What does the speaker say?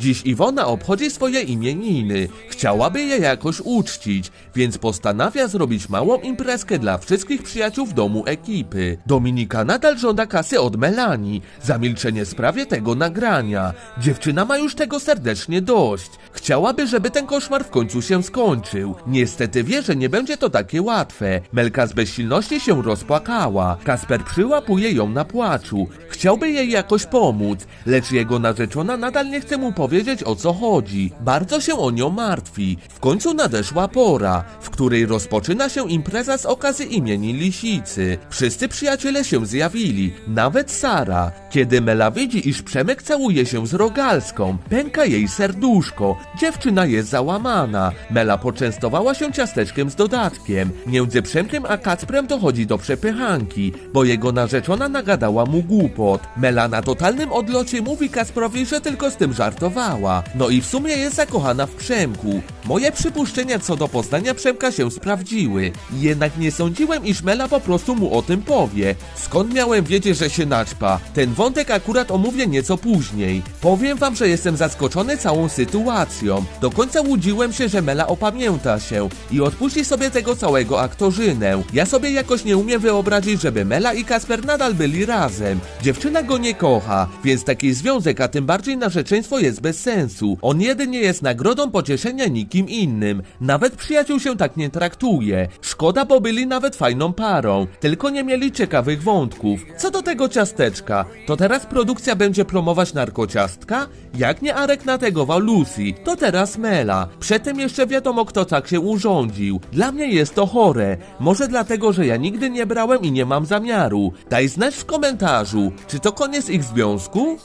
Dziś Iwona obchodzi swoje imieniny. Chciałaby je jakoś uczcić, więc postanawia zrobić małą imprezkę dla wszystkich przyjaciół w domu ekipy. Dominika nadal żąda kasy od Melanii za milczenie w sprawie tego nagrania. Dziewczyna ma już tego serdecznie dość. Chciałaby, żeby ten koszmar w końcu się skończył. Niestety wie, że nie będzie to takie łatwe. Melka z bezsilności się rozpłakała. Kasper przyłapuje ją na płaczu. Chciałby jej jakoś pomóc, lecz jego narzeczona nadal nie chce mu powiedzieć o co chodzi. Bardzo się o nią martwi. W końcu nadeszła pora, w której rozpoczyna się impreza z okazji imieni Lisicy. Wszyscy przyjaciele się zjawili, nawet Sara. Kiedy Mela widzi, iż Przemek całuje się z Rogalską, pęka jej serduszko. Dziewczyna jest załamana. Mela poczęstowała się ciasteczkiem z dodatkiem. Między Przemkiem a Kacprem dochodzi do przepychanki, bo jego narzeczona nagadała mu głupot. Mela na totalnym odlocie mówi Kacprowi, że tylko z tym żartowała. No i w sumie jest zakochana w Przemku. Moje przypuszczenia co do poznania Przemka się sprawdziły. Jednak nie sądziłem, iż Mela po prostu mu o tym powie. Skąd miałem wiedzieć, że się naćpa? Ten wątek akurat omówię nieco później. Powiem wam, że jestem zaskoczony całą sytuacją. Do końca łudziłem się, że Mela opamięta się i odpuści sobie tego całego aktorzynę. Ja sobie jakoś nie umiem wyobrazić, żeby Mela i Kasper nadal byli razem. Dziewczyna go nie kocha, więc taki związek, a tym bardziej narzeczeństwo jest bez sensu. On jedynie jest nagrodą pocieszenia nikim innym. Nawet przyjaciół się tak nie traktuje. Szkoda, bo byli nawet fajną parą. Tylko nie mieli ciekawych wątków. Co do tego ciasteczka, to teraz produkcja będzie promować narkociastka? Jak nie Arek nategował Lucy, to teraz Mela. Przedtem jeszcze wiadomo kto tak się urządził. Dla mnie jest to chore. Może dlatego, że ja nigdy nie brałem i nie mam zamiaru. Daj znać w komentarzu, czy to koniec ich związku?